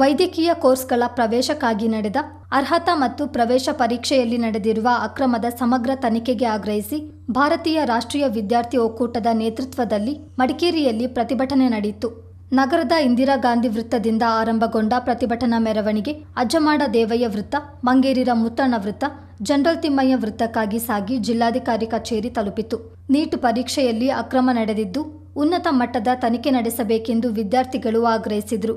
ವೈದ್ಯಕೀಯ ಕೋರ್ಸ್ಗಳ ಪ್ರವೇಶಕ್ಕಾಗಿ ನಡೆದ ಅರ್ಹತಾ ಮತ್ತು ಪ್ರವೇಶ ಪರೀಕ್ಷೆಯಲ್ಲಿ ನಡೆದಿರುವ ಅಕ್ರಮದ ಸಮಗ್ರ ತನಿಖೆಗೆ ಆಗ್ರಹಿಸಿ ಭಾರತೀಯ ರಾಷ್ಟ್ರೀಯ ವಿದ್ಯಾರ್ಥಿ ಒಕ್ಕೂಟದ ನೇತೃತ್ವದಲ್ಲಿ ಮಡಿಕೇರಿಯಲ್ಲಿ ಪ್ರತಿಭಟನೆ ನಡೆಯಿತು. ನಗರದ ಇಂದಿರಾ ಗಾಂಧಿ ವೃತ್ತದಿಂದ ಆರಂಭಗೊಂಡ ಪ್ರತಿಭಟನಾ ಮೆರವಣಿಗೆ ಅಜ್ಜಮಾಡ ದೇವಯ್ಯ ವೃತ್ತ, ಮಂಗೇರಿರ ಮುತ್ತಣ್ಣ ವೃತ್ತ, ಜನರಲ್ ತಿಮ್ಮಯ್ಯ ವೃತ್ತಕ್ಕಾಗಿ ಸಾಗಿ ಜಿಲ್ಲಾಧಿಕಾರಿ ಕಚೇರಿ ತಲುಪಿತು. ನೀಟ್ ಪರೀಕ್ಷೆಯಲ್ಲಿ ಅಕ್ರಮ ನಡೆದಿದ್ದು ಉನ್ನತ ಮಟ್ಟದ ತನಿಖೆ ನಡೆಸಬೇಕೆಂದು ವಿದ್ಯಾರ್ಥಿಗಳು ಆಗ್ರಹಿಸಿದರು.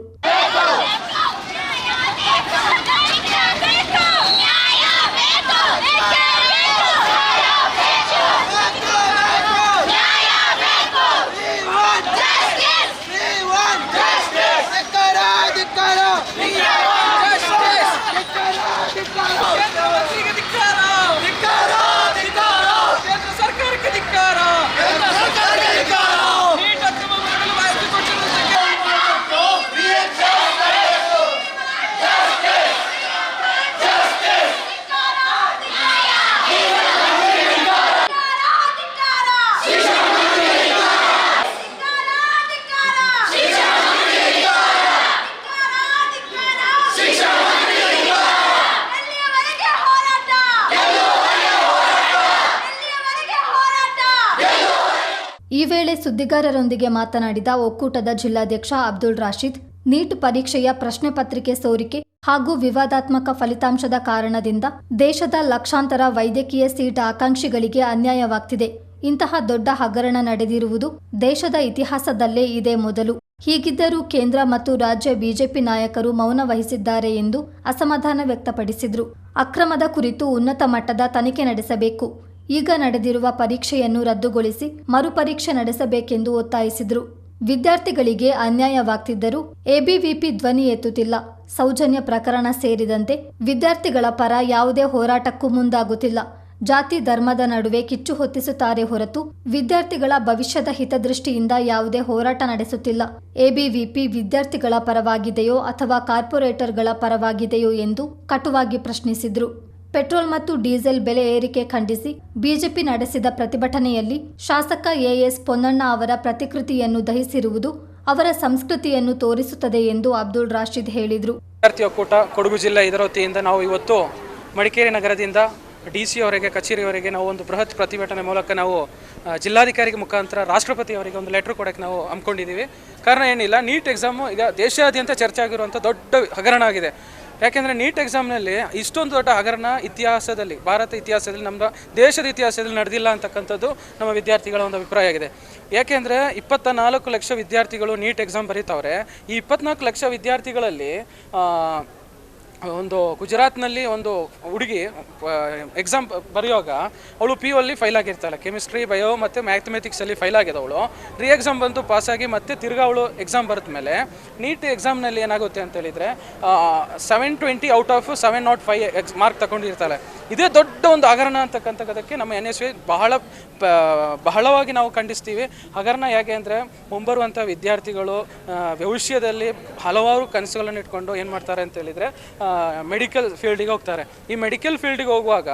ಈ ವೇಳೆ ಸುದ್ದಿಗಾರರೊಂದಿಗೆ ಮಾತನಾಡಿದ ಒಕ್ಕೂಟದ ಜಿಲ್ಲಾಧ್ಯಕ್ಷ ಅಬ್ದುಲ್ ರಾಶೀದ್, ನೀಟ್ ಪರೀಕ್ಷೆಯ ಪ್ರಶ್ನೆ ಪತ್ರಿಕೆ ಸೋರಿಕೆ ಹಾಗೂ ವಿವಾದಾತ್ಮಕ ಫಲಿತಾಂಶದ ಕಾರಣದಿಂದ ದೇಶದ ಲಕ್ಷಾಂತರ ವೈದ್ಯಕೀಯ ಸೀಟ್ ಆಕಾಂಕ್ಷಿಗಳಿಗೆ ಅನ್ಯಾಯವಾಗ್ತಿದೆ. ಇಂತಹ ದೊಡ್ಡ ಹಗರಣ ನಡೆದಿರುವುದು ದೇಶದ ಇತಿಹಾಸದಲ್ಲೇ ಇದೇ ಮೊದಲು. ಹೀಗಿದ್ದರೂ ಕೇಂದ್ರ ಮತ್ತು ರಾಜ್ಯ ಬಿಜೆಪಿ ನಾಯಕರು ಮೌನ ವಹಿಸಿದ್ದಾರೆ ಎಂದು ಅಸಮಾಧಾನ ವ್ಯಕ್ತಪಡಿಸಿದರು. ಅಕ್ರಮದ ಕುರಿತು ಉನ್ನತ ಮಟ್ಟದ ತನಿಖೆ ನಡೆಸಬೇಕು. ಈಗ ನಡೆದಿರುವ ಪರೀಕ್ಷೆಯನ್ನು ರದ್ದುಗೊಳಿಸಿ ಮರುಪರೀಕ್ಷೆ ನಡೆಸಬೇಕೆಂದು ಒತ್ತಾಯಿಸಿದರು. ವಿದ್ಯಾರ್ಥಿಗಳಿಗೆ ಅನ್ಯಾಯವಾಗ್ತಿದ್ದರೂ ಎಬಿವಿಪಿ ಧ್ವನಿ ಎತ್ತುತ್ತಿಲ್ಲ. ಸೌಜನ್ಯ ಪ್ರಕರಣ ಸೇರಿದಂತೆ ವಿದ್ಯಾರ್ಥಿಗಳ ಪರ ಯಾವುದೇ ಹೋರಾಟಕ್ಕೂ ಮುಂದಾಗುತ್ತಿಲ್ಲ. ಜಾತಿ ಧರ್ಮದ ನಡುವೆ ಕಿಚ್ಚು ಹೊತ್ತಿಸುತ್ತಾರೆ ಹೊರತು ವಿದ್ಯಾರ್ಥಿಗಳ ಭವಿಷ್ಯದ ಹಿತದೃಷ್ಟಿಯಿಂದ ಯಾವುದೇ ಹೋರಾಟ ನಡೆಸುತ್ತಿಲ್ಲ. ಎಬಿವಿಪಿ ವಿದ್ಯಾರ್ಥಿಗಳ ಪರವಾಗಿದೆಯೋ ಅಥವಾ ಕಾರ್ಪೊರೇಟರ್ಗಳ ಪರವಾಗಿದೆಯೋ ಎಂದು ಕಟುವಾಗಿ ಪ್ರಶ್ನಿಸಿದ್ರು. ಪೆಟ್ರೋಲ್ ಮತ್ತು ಡೀಸೆಲ್ ಬೆಲೆ ಏರಿಕೆ ಖಂಡಿಸಿ ಬಿಜೆಪಿ ನಡೆಸಿದ ಪ್ರತಿಭಟನೆಯಲ್ಲಿ ಶಾಸಕ ಎಎಸ್ ಪೊನ್ನಣ್ಣ ಅವರ ಪ್ರತಿಕೃತಿಯನ್ನು ದಹಿಸಿರುವುದು ಅವರ ಸಂಸ್ಕೃತಿಯನ್ನು ತೋರಿಸುತ್ತದೆ ಎಂದು ಅಬ್ದುಲ್ ರಾಶೀದ್ ಹೇಳಿದರು. ವಿದ್ಯಾರ್ಥಿ ಒಕ್ಕೂಟ ಕೊಡಗು ಜಿಲ್ಲೆ ಇದರ ವತಿಯಿಂದ ನಾವು ಇವತ್ತು ಮಡಿಕೇರಿ ನಗರದಿಂದ ಡಿ ಸಿ ಅವರಿಗೆ ಕಚೇರಿಯವರೆಗೆ ನಾವು ಒಂದು ಬೃಹತ್ ಪ್ರತಿಭಟನೆ ಮೂಲಕ ನಾವು ಜಿಲ್ಲಾಧಿಕಾರಿಗೆ ಮುಖಾಂತರ ರಾಷ್ಟ್ರಪತಿ ಅವರಿಗೆ ಒಂದು ಲೆಟ್ರ್ ಕೊಡೋಕ್ಕೆ ನಾವು ಹಮ್ಮಿಕೊಂಡಿದ್ದೀವಿ. ಕಾರಣ ಏನಿಲ್ಲ, ನೀಟ್ ಎಕ್ಸಾಮು ಈಗ ದೇಶಾದ್ಯಂತ ಚರ್ಚೆ ಆಗಿರುವಂಥ ದೊಡ್ಡ ಹಗರಣ ಆಗಿದೆ. ಯಾಕೆಂದರೆ ನೀಟ್ ಎಕ್ಸಾಮ್ನಲ್ಲಿ ಇಷ್ಟೊಂದು ದೊಡ್ಡ ಹಗರಣ ಇತಿಹಾಸದಲ್ಲಿ, ಭಾರತ ಇತಿಹಾಸದಲ್ಲಿ, ನಮ್ಮ ದೇಶದ ಇತಿಹಾಸದಲ್ಲಿ ನಡೆದಿಲ್ಲ ಅಂತಕ್ಕಂಥದ್ದು ನಮ್ಮ ವಿದ್ಯಾರ್ಥಿಗಳ ಒಂದು ಅಭಿಪ್ರಾಯ ಆಗಿದೆ. ಯಾಕೆಂದರೆ ಇಪ್ಪತ್ತ ನಾಲ್ಕು ಲಕ್ಷ ವಿದ್ಯಾರ್ಥಿಗಳು ನೀಟ್ ಎಕ್ಸಾಮ್ ಬರೀತಾವ್ರೆ. ಈ ಇಪ್ಪತ್ನಾಲ್ಕು ಲಕ್ಷ ವಿದ್ಯಾರ್ಥಿಗಳಲ್ಲಿ ಒಂದು ಗುಜರಾತ್ನಲ್ಲಿ ಒಂದು ಹುಡುಗಿ ಎಕ್ಸಾಮ್ ಬರೆಯುವಾಗ ಅವಳು ಪಿ ಯು ಅಲ್ಲಿ ಫೈಲ್ ಆಗಿರ್ತಾಳೆ. ಕೆಮಿಸ್ಟ್ರಿ ಬಯೋ ಮತ್ತು ಮ್ಯಾಥಮೆಟಿಕ್ಸಲ್ಲಿ ಫೈಲ್ ಅವಳು. ರೀ ಎಕ್ಸಾಮ್ ಬಂತು ಪಾಸಾಗಿ ಮತ್ತೆ ತಿರ್ಗಾ ಅವಳು ಎಕ್ಸಾಮ್ ಬರೆದ ಮೇಲೆ, ನೀಟ್ ಎಕ್ಸಾಮ್ನಲ್ಲಿ ಏನಾಗುತ್ತೆ ಅಂತ ಹೇಳಿದರೆ seven twenty out of seven nought five X mark ತಗೊಂಡಿರ್ತಾಳೆ ಇದೇ ದೊಡ್ಡ ಒಂದು ಹಗರಣ ಅಂತಕ್ಕಂಥದ್ದಕ್ಕೆ ನಮ್ಮ ಎನ್ ಎಸ್ ವಿ ಬಹಳ ಬಹಳವಾಗಿ ನಾವು ಖಂಡಿಸ್ತೀವಿ. ಹಗರಣ ಯಾಕೆ ಅಂದರೆ ಮುಂಬರುವಂಥ ವಿದ್ಯಾರ್ಥಿಗಳು ಭವಿಷ್ಯದಲ್ಲಿ ಹಲವಾರು ಕನಸುಗಳನ್ನು ಇಟ್ಕೊಂಡು ಏನು ಮಾಡ್ತಾರೆ ಅಂತ ಹೇಳಿದರೆ ಮೆಡಿಕಲ್ ಫೀಲ್ಡಿಗೆ ಹೋಗ್ತಾರೆ. ಈ ಮೆಡಿಕಲ್ ಫೀಲ್ಡಿಗೆ ಹೋಗುವಾಗ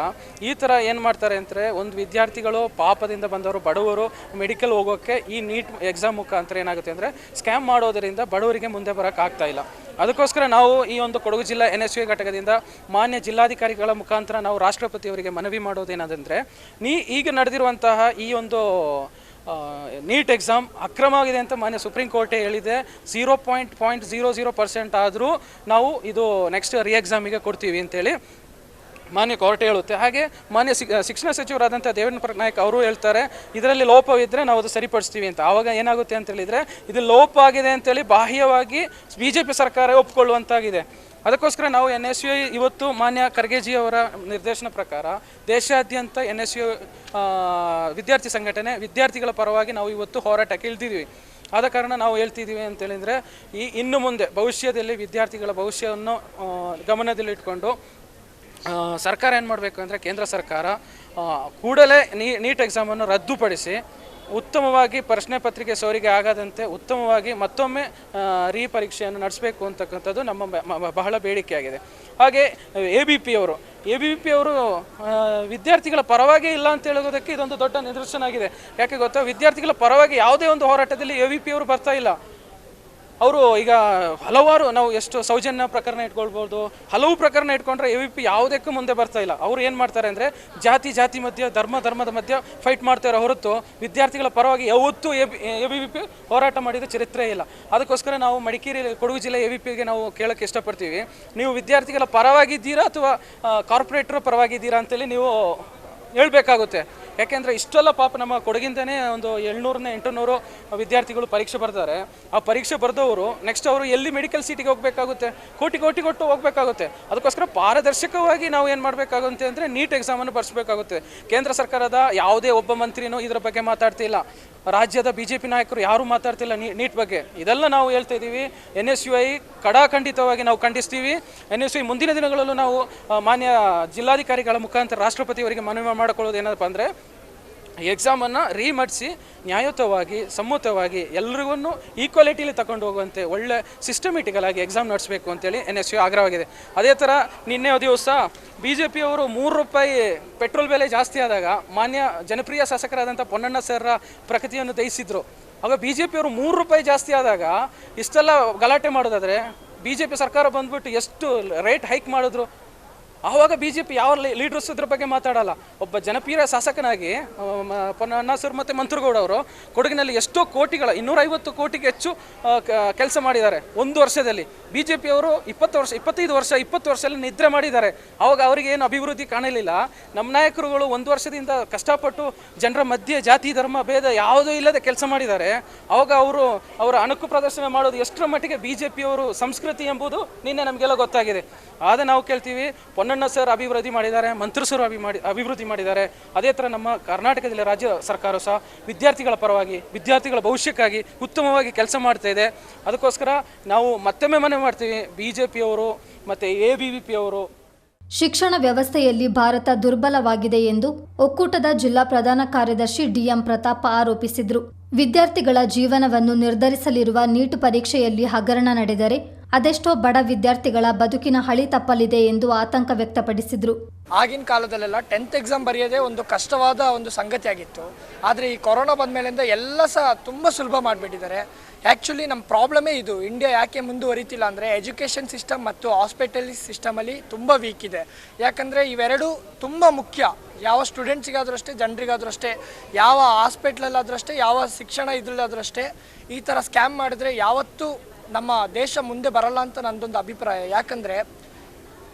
ಈ ಥರ ಏನು ಮಾಡ್ತಾರೆ ಅಂದರೆ ಒಂದು ವಿದ್ಯಾರ್ಥಿಗಳು ಪಾಪದಿಂದ ಬಂದವರು, ಬಡವರು ಮೆಡಿಕಲ್ ಹೋಗೋಕ್ಕೆ ಈ ನೀಟ್ ಎಕ್ಸಾಮ್ ಮುಖಾಂತರ ಏನಾಗುತ್ತೆ ಅಂದರೆ ಸ್ಕ್ಯಾಮ್ ಮಾಡೋದರಿಂದ ಬಡವರಿಗೆ ಮುಂದೆ ಬರೋಕ್ಕಾಗ್ತಾ ಇಲ್ಲ. ಅದಕ್ಕೋಸ್ಕರ ನಾವು ಈ ಒಂದು ಕೊಡಗು ಜಿಲ್ಲಾ ಎನ್ ಎಸ್ ಘಟಕದಿಂದ ಮಾನ್ಯ ಜಿಲ್ಲಾಧಿಕಾರಿಗಳ ಮುಖಾಂತರ ನಾವು ರಾಷ್ಟ್ರಪತಿಯವರಿಗೆ ಮನವಿ ಮಾಡೋದೇನಾದಂದರೆ ನೀ ಈಗ ನಡೆದಿರುವಂತಹ ಈ ಒಂದು ನೀಟ್ ಎಕ್ಸಾಮ್ ಅಕ್ರಮ ಆಗಿದೆ ಅಂತ ಮಾನ್ಯ ಸುಪ್ರೀಂ ಕೋರ್ಟೇ ಹೇಳಿದೆ. Zero point point zero zero percent ಆದರೂ ನಾವು ಇದು ನೆಕ್ಸ್ಟ್ ರಿ ಎಕ್ಸಾಮಿಗೆ ಕೊಡ್ತೀವಿ ಅಂತೇಳಿ ಮಾನ್ಯ ಕೋರ್ಟ್ ಹೇಳುತ್ತೆ. ಹಾಗೆ ಮಾನ್ಯ ಶಿಕ್ಷಣ ಸಚಿವರಾದಂಥ ದೇವೇಂದ್ರ ಪಟ್ನಾಯಕ್ ಅವರು ಹೇಳ್ತಾರೆ, ಇದರಲ್ಲಿ ಲೋಪವಿದ್ದರೆ ನಾವು ಅದು ಸರಿಪಡಿಸ್ತೀವಿ ಅಂತ. ಆವಾಗ ಏನಾಗುತ್ತೆ ಅಂತ ಹೇಳಿದರೆ, ಇದು ಲೋಪ ಆಗಿದೆ ಅಂತೇಳಿ ಬಾಹ್ಯವಾಗಿ ಬಿ ಜೆ ಪಿ ಸರ್ಕಾರ ಒಪ್ಪಿಕೊಳ್ಳುವಂತಾಗಿದೆ. ಅದಕ್ಕೋಸ್ಕರ ನಾವು ಎನ್ ಎಸ್ ಯು ಇವತ್ತು ಮಾನ್ಯ ಖರ್ಗೆಜಿ ಅವರ ನಿರ್ದೇಶನ ಪ್ರಕಾರ ದೇಶಾದ್ಯಂತ ಎನ್ ಎಸ್ ಯು ವಿದ್ಯಾರ್ಥಿ ಸಂಘಟನೆ ವಿದ್ಯಾರ್ಥಿಗಳ ಪರವಾಗಿ ನಾವು ಇವತ್ತು ಹೋರಾಟಕ್ಕೆ ಇಳಿದಿದ್ದೀವಿ. ಆದ ಕಾರಣ ನಾವು ಹೇಳ್ತಿದ್ದೀವಿ ಅಂತ ಹೇಳಿದರೆ, ಈ ಇನ್ನು ಮುಂದೆ ಭವಿಷ್ಯದಲ್ಲಿ ವಿದ್ಯಾರ್ಥಿಗಳ ಭವಿಷ್ಯವನ್ನು ಗಮನದಲ್ಲಿಟ್ಕೊಂಡು ಸರ್ಕಾರ ಏನು ಮಾಡಬೇಕು ಅಂದರೆ ಕೇಂದ್ರ ಸರ್ಕಾರ ಕೂಡಲೇ ನೀ, ನೀಟ್ ಎಕ್ಸಾಮನ್ನು ರದ್ದುಪಡಿಸಿ ಉತ್ತಮವಾಗಿ ಪ್ರಶ್ನೆ ಪತ್ರಿಕೆ ಸೋರಿಗೆ ಆಗದಂತೆ ಉತ್ತಮವಾಗಿ ಮತ್ತೊಮ್ಮೆ ರೀ ಪರೀಕ್ಷೆಯನ್ನು ನಡೆಸಬೇಕು ಅಂತಕ್ಕಂಥದ್ದು ನಮ್ಮ ಬಹಳ ಬೇಡಿಕೆಯಾಗಿದೆ. ಹಾಗೆ ಎ ಬಿ ಪಿ ಅವರು ಎ ಬಿ ಪಿ ಅವರು ವಿದ್ಯಾರ್ಥಿಗಳ ಪರವಾಗಿ ಇಲ್ಲ ಅಂತ ಹೇಳೋದಕ್ಕೆ ಇದೊಂದು ದೊಡ್ಡ ನಿದರ್ಶನ ಆಗಿದೆ. ಯಾಕೆ ಗೊತ್ತಾ? ವಿದ್ಯಾರ್ಥಿಗಳ ಪರವಾಗಿ ಯಾವುದೇ ಒಂದು ಹೋರಾಟದಲ್ಲಿ ಎ ಬಿ ಪಿ ಅವರು ಬರ್ತಾ ಇಲ್ಲ. ಅವರು ಈಗ ಹಲವಾರು ನಾವು ಎಷ್ಟು ಸೌಜನ್ಯ ಪ್ರಕರಣ ಇಟ್ಕೊಳ್ಬೋದು, ಹಲವು ಪ್ರಕರಣ ಇಟ್ಕೊಂಡ್ರೆ ಎ ವಿ ಪಿ ಯಾವುದಕ್ಕೂ ಮುಂದೆ ಬರ್ತಾ ಇಲ್ಲ. ಅವ್ರು ಏನು ಮಾಡ್ತಾರೆ ಅಂದರೆ ಜಾತಿ ಜಾತಿ ಮಧ್ಯ, ಧರ್ಮ, ಧರ್ಮದ ಮಧ್ಯ ಫೈಟ್ ಮಾಡ್ತಾರೆ ಹೊರತು ವಿದ್ಯಾರ್ಥಿಗಳ ಪರವಾಗಿ ಯಾವತ್ತೂ ಎ ಬಿ ಪಿ ಹೋರಾಟ ಮಾಡಿದ ಚರಿತ್ರೆ ಇಲ್ಲ. ಅದಕ್ಕೋಸ್ಕರ ನಾವು ಮಡಿಕೇರಿ, ಕೊಡಗು ಜಿಲ್ಲೆ ಎ ವಿ ಪಿಗೆ ನಾವು ಕೇಳೋಕ್ಕೆ ಇಷ್ಟಪಡ್ತೀವಿ. ನೀವು ವಿದ್ಯಾರ್ಥಿಗಳ ಪರವಾಗಿದ್ದೀರಾ ಅಥವಾ ಕಾರ್ಪೊರೇಟ್ರ ಪರವಾಗಿದ್ದೀರಾ ಅಂತೇಳಿ ನೀವು ಹೇಳ್ಬೇಕಾಗುತ್ತೆ. ಯಾಕೆಂದರೆ ಇಷ್ಟೆಲ್ಲ ಪಾಪ ನಮ್ಮ ಕೊಡಗಿಂದನೇ ಒಂದು ಏಳ್ನೂರನೇ, ಎಂಟುನೂರು ವಿದ್ಯಾರ್ಥಿಗಳು ಪರೀಕ್ಷೆ ಬರ್ತಾರೆ. ಆ ಪರೀಕ್ಷೆ ಬರೆದವರು ನೆಕ್ಸ್ಟ್ ಅವರು ಎಲ್ಲಿ ಮೆಡಿಕಲ್ ಸೀಟಿಗೆ ಹೋಗಬೇಕಾಗುತ್ತೆ? ಕೋಟಿ ಕೋಟಿ ಕೊಟ್ಟು ಹೋಗಬೇಕಾಗುತ್ತೆ. ಅದಕ್ಕೋಸ್ಕರ ಪಾರದರ್ಶಕವಾಗಿ ನಾವು ಏನು ಮಾಡಬೇಕಾಗುತ್ತೆ ಅಂದರೆ ನೀಟ್ ಎಕ್ಸಾಮನ್ನು ಬರ್ಸ್ಬೇಕಾಗುತ್ತೆ. ಕೇಂದ್ರ ಸರ್ಕಾರದ ಯಾವುದೇ ಒಬ್ಬ ಮಂತ್ರಿನೂ ಇದರ ಬಗ್ಗೆ ಮಾತಾಡ್ತಿಲ್ಲ. ರಾಜ್ಯದ ಬಿ ಜೆ ಪಿ ನಾಯಕರು ಯಾರೂ ಮಾತಾಡ್ತಿಲ್ಲ ನೀಟ್ ಬಗ್ಗೆ. ಇದೆಲ್ಲ ನಾವು ಹೇಳ್ತಾ ಇದ್ದೀವಿ. ಎನ್ ಎಸ್ ಯು ಐ ಕಡಾಖಂಡಿತವಾಗಿ ನಾವು ಖಂಡಿಸ್ತೀವಿ. ಎನ್ ಎಸ್ ಯು ಮುಂದಿನ ದಿನಗಳಲ್ಲೂ ನಾವು ಮಾನ್ಯ ಜಿಲ್ಲಾಧಿಕಾರಿಗಳ ಮುಖಾಂತರ ರಾಷ್ಟ್ರಪತಿಯವರಿಗೆ ಮನವಿ ಮಾಡಿಕೊಳ್ಳೋದು ಏನಪ್ಪ ಅಂದರೆ ಎಕ್ಸಾಮನ್ನು ರೀಮಟ್ಸಿ, ನ್ಯಾಯಯುತವಾಗಿ, ಸಮ್ಮತವಾಗಿ ಎಲ್ರಿಗೂ ಈಕ್ವಾಲಿಟಿಲಿ ತಗೊಂಡು ಹೋಗುವಂತೆ ಒಳ್ಳೆ ಸಿಸ್ಟಮೆಟಿಕಲಾಗಿ ಎಕ್ಸಾಮ್ ನಡೆಸಬೇಕು ಅಂತೇಳಿ ಎನ್ ಎಸ್ ಯು ಆಗ್ರಹವಾಗಿದೆ. ಅದೇ ಥರ ನಿನ್ನೆ ದಿವಸ ಬಿ ಜೆ ಪಿಯವರು ಮೂರು ರೂಪಾಯಿ ಪೆಟ್ರೋಲ್ ಬೆಲೆ ಜಾಸ್ತಿ ಆದಾಗ ಮಾನ್ಯ ಜನಪ್ರಿಯ ಶಾಸಕರಾದಂಥ ಪೊನ್ನಣ್ಣ ಸರ್ರ ಪ್ರಗತಿಯನ್ನು ದಯಿಸಿದ್ರು ಆಗ ಬಿ ಜೆ ಪಿಯವರು ಮೂರು ರೂಪಾಯಿ ಜಾಸ್ತಿ ಆದಾಗ ಇಷ್ಟೆಲ್ಲ ಗಲಾಟೆ ಮಾಡೋದಾದರೆ ಬಿ ಜೆ ಪಿ ಸರ್ಕಾರ ಬಂದ್ಬಿಟ್ಟು ಎಷ್ಟು ರೇಟ್ ಹೈಕ್ ಮಾಡಿದ್ರು? ಆವಾಗ ಬಿ ಜೆ ಪಿ ಯಾವ ಲೀಡರ್ಸ್ ಇದ್ರ ಬಗ್ಗೆ ಮಾತಾಡಲ್ಲ. ಒಬ್ಬ ಜನಪ್ರಿಯ ಶಾಸಕನಾಗಿ ಮ- ಮತ್ತು ಮಂತ್ರಗೌಡ ಅವರು ಕೊಡಗಿನಲ್ಲಿ ಎಷ್ಟೋ ಕೋಟಿಗಳ, ಇನ್ನೂರೈವತ್ತು ಕೋಟಿಗೆ ಹೆಚ್ಚು ಕೆಲಸ ಮಾಡಿದ್ದಾರೆ ಒಂದು ವರ್ಷದಲ್ಲಿ. ಬಿ ಜೆ ಪಿಯವರು ಇಪ್ಪತ್ತು ವರ್ಷ, ಇಪ್ಪತ್ತೈದು ವರ್ಷ, ಇಪ್ಪತ್ತು ವರ್ಷದಲ್ಲಿ ನಿದ್ರೆ ಮಾಡಿದ್ದಾರೆ. ಆವಾಗ ಅವರಿಗೆ ಏನು ಅಭಿವೃದ್ಧಿ ಕಾಣಲಿಲ್ಲ. ನಮ್ಮ ನಾಯಕರುಗಳು ಒಂದು ವರ್ಷದಿಂದ ಕಷ್ಟಪಟ್ಟು ಜನರ ಮಧ್ಯೆ ಜಾತಿ, ಧರ್ಮ, ಭೇದ ಯಾವುದೂ ಇಲ್ಲದೆ ಕೆಲಸ ಮಾಡಿದ್ದಾರೆ. ಆವಾಗ ಅವರು, ಅವರ ಅಣುಕು ಪ್ರದರ್ಶನ ಮಾಡೋದು ಎಷ್ಟರ ಮಟ್ಟಿಗೆ ಬಿ ಜೆ ಪಿಯವರು ಸಂಸ್ಕೃತಿ ಎಂಬುದು ನಿನ್ನೆ ನಮಗೆಲ್ಲ ಗೊತ್ತಾಗಿದೆ. ಆದರೆ ನಾವು ಕೇಳ್ತೀವಿ ಪೊನ್ನಣ್ಣ ಸರ್ ಅಭಿವೃದ್ಧಿ ಮಾಡಿದ್ದಾರೆ ಮಂತ್ರಿಸರು ಅಭಿ ಮಾಡಿ, ಅಭಿವೃದ್ಧಿ ಮಾಡಿದ್ದಾರೆ. ಅದೇ ಥರ ನಮ್ಮ ಕರ್ನಾಟಕದಲ್ಲಿ ರಾಜ್ಯ ಸರ್ಕಾರ ಸಹ ವಿದ್ಯಾರ್ಥಿಗಳ ಪರವಾಗಿ, ವಿದ್ಯಾರ್ಥಿಗಳ ಭವಿಷ್ಯಕ್ಕಾಗಿ ಉತ್ತಮವಾಗಿ ಕೆಲಸ ಮಾಡ್ತಾ ಇದೆ. ಅದಕ್ಕೋಸ್ಕರ ನಾವು ಮತ್ತೊಮ್ಮೆ ಮನೆ ಮಾಡ್ತೀವಿ ಬಿ ಜೆ ಪಿಯವರು ಮತ್ತು ಎ ಬಿ ವಿ ಪಿಯವರು ಶಿಕ್ಷಣ ವ್ಯವಸ್ಥೆಯಲ್ಲಿ ಭಾರತ ದುರ್ಬಲವಾಗಿದೆ ಎಂದು ಒಕ್ಕೂಟದ ಜಿಲ್ಲಾ ಪ್ರಧಾನ ಕಾರ್ಯದರ್ಶಿ ಡಿಎಂ ಪ್ರತಾಪ್ ಆರೋಪಿಸಿದ್ರು. ವಿದ್ಯಾರ್ಥಿಗಳ ಜೀವನವನ್ನು ನಿರ್ಧರಿಸಲಿರುವ ನೀಟ್ ಪರೀಕ್ಷೆಯಲ್ಲಿ ಹಗರಣ ನಡೆದರೆ ಅದೆಷ್ಟೋ ಬಡ ವಿದ್ಯಾರ್ಥಿಗಳ ಬದುಕಿನ ಹಳಿ ತಪ್ಪಲಿದೆ ಎಂದು ಆತಂಕ ವ್ಯಕ್ತಪಡಿಸಿದ್ರು. ಆಗಿನ ಕಾಲದಲ್ಲೆಲ್ಲ ಟೆಂತ್ ಎಕ್ಸಾಮ್ ಬರೆಯೋದೇ ಒಂದು ಕಷ್ಟವಾದ ಒಂದು ಸಂಗತಿ ಆಗಿತ್ತು ಆದರೆ ಈ ಕೊರೋನಾ ಬಂದ ಮೇಲಿಂದ ಎಲ್ಲ ಸಹ ತುಂಬ ಸುಲಭ ಮಾಡಿಬಿಟ್ಟಿದ್ದಾರೆ. ಆ್ಯಕ್ಚುಲಿ ನಮ್ಮ ಪ್ರಾಬ್ಲಮೇ ಇದು. ಇಂಡಿಯಾ ಯಾಕೆ ಮುಂದುವರಿತಿಲ್ಲ ಅಂದರೆ ಎಜುಕೇಷನ್ ಸಿಸ್ಟಮ್ ಮತ್ತು ಹಾಸ್ಪಿಟಲ್ ಸಿಸ್ಟಮಲ್ಲಿ ತುಂಬ ವೀಕ್ ಇದೆ. ಯಾಕಂದರೆ ಇವೆರಡೂ ತುಂಬ ಮುಖ್ಯ. ಯಾವ ಸ್ಟೂಡೆಂಟ್ಸಿಗಾದ್ರೂ ಅಷ್ಟೇ, ಜನರಿಗಾದ್ರೂ ಅಷ್ಟೇ, ಯಾವ ಹಾಸ್ಪಿಟ್ಲಲ್ಲಾದ್ರೂ ಅಷ್ಟೇ, ಯಾವ ಶಿಕ್ಷಣ ಇದ್ರಲ್ಲಾದ್ರೂ ಅಷ್ಟೇ, ಈ ಥರ ಸ್ಕ್ಯಾಮ್ ಮಾಡಿದ್ರೆ ಯಾವತ್ತೂ ನಮ್ಮ ದೇಶ ಮುಂದೆ ಬರಲ್ಲ ಅಂತ ನನ್ನದೊಂದು ಅಭಿಪ್ರಾಯ. ಯಾಕಂದರೆ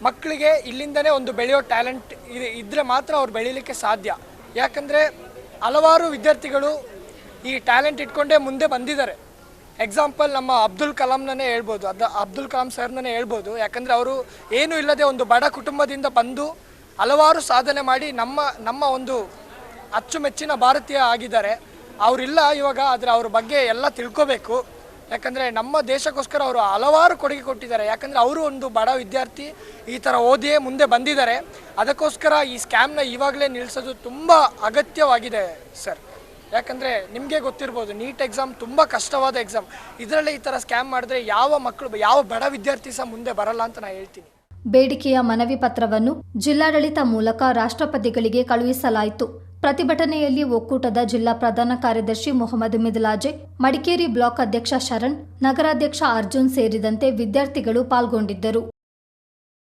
ಮಕ್ಕಳಿಗೆ ಇಲ್ಲಿಂದನೇ ಒಂದು ಬೆಳೆಯೋ ಟ್ಯಾಲೆಂಟ್ ಇದೆ ಇದ್ದರೆ ಮಾತ್ರ ಅವ್ರು ಬೆಳೀಲಿಕ್ಕೆ ಸಾಧ್ಯ. ಯಾಕಂದರೆ ಹಲವಾರು ವಿದ್ಯಾರ್ಥಿಗಳು ಈ ಟ್ಯಾಲೆಂಟ್ ಇಟ್ಕೊಂಡೇ ಮುಂದೆ ಬಂದಿದ್ದಾರೆ. ಎಕ್ಸಾಂಪಲ್ ನಮ್ಮ ಅಬ್ದುಲ್ ಕಲಾಂನೇ ಹೇಳ್ಬೋದು. ಅದು, ಅಬ್ದುಲ್ ಕಲಾಂ ಸರ್ನೇ ಹೇಳ್ಬೋದು. ಯಾಕಂದರೆ ಅವರು ಏನೂ ಇಲ್ಲದೆ ಒಂದು ಬಡ ಕುಟುಂಬದಿಂದ ಬಂದು ಹಲವಾರು ಸಾಧನೆ ಮಾಡಿ ನಮ್ಮ ನಮ್ಮ ಒಂದು ಅಚ್ಚುಮೆಚ್ಚಿನ ಭಾರತೀಯ ಆಗಿದ್ದಾರೆ. ಅವರಿಲ್ಲ ಇವಾಗ, ಆದರೆ ಅವ್ರ ಬಗ್ಗೆ ಎಲ್ಲ ತಿಳ್ಕೋಬೇಕು. ಯಾಕಂದರೆ ನಮ್ಮ ದೇಶಕ್ಕೋಸ್ಕರ ಅವರು ಹಲವಾರು ಕೊಡುಗೆ ಕೊಟ್ಟಿದ್ದಾರೆ. ಯಾಕಂದರೆ ಅವರು ಒಂದು ಬಡ ವಿದ್ಯಾರ್ಥಿ, ಈ ಥರ ಓದಿಯೇ ಮುಂದೆ ಬಂದಿದ್ದಾರೆ. ಅದಕ್ಕೋಸ್ಕರ ಈ ಸ್ಕ್ಯಾಮ್ನ ಇವಾಗಲೇ ನಿಲ್ಲಿಸೋದು ತುಂಬ ಅಗತ್ಯವಾಗಿದೆ ಸರ್ ಯಾಕಂದರೆ ನಿಮಗೆ ಗೊತ್ತಿರ್ಬೋದು, ನೀಟ್ ಎಕ್ಸಾಮ್ ತುಂಬ ಕಷ್ಟವಾದ ಎಕ್ಸಾಮ್ ಇದರಲ್ಲೇ ಈ ಥರ ಸ್ಕ್ಯಾಮ್ ಮಾಡಿದ್ರೆ ಯಾವ ಮಕ್ಕಳು ಯಾವ ಬಡ ವಿದ್ಯಾರ್ಥಿ ಸಹ ಮುಂದೆ ಬರಲ್ಲ ಅಂತ ನಾನು ಹೇಳ್ತೀನಿ. ಬೇಡಿಕೆಯ ಮನವಿ ಪತ್ರವನ್ನು ಜಿಲ್ಲಾಡಳಿತ ಮೂಲಕ ರಾಷ್ಟ್ರಪತಿಗಳಿಗೆ ಕಳುಹಿಸಲಾಯಿತು. ಪ್ರತಿಭಟನೆಯಲ್ಲಿ ಒಕ್ಕೂಟದ ಜಿಲ್ಲಾ ಪ್ರಧಾನ ಕಾರ್ಯದರ್ಶಿ ಮೊಹಮ್ಮದ್ ಮಿದ್ಲಾಜೆ, ಮಡಿಕೇರಿ ಬ್ಲಾಕ್ ಅಧ್ಯಕ್ಷ ಶರಣ್, ನಗರಾಧ್ಯಕ್ಷ ಅರ್ಜುನ್ ಸೇರಿದಂತೆ ವಿದ್ಯಾರ್ಥಿಗಳು ಪಾಲ್ಗೊಂಡಿದ್ದರು.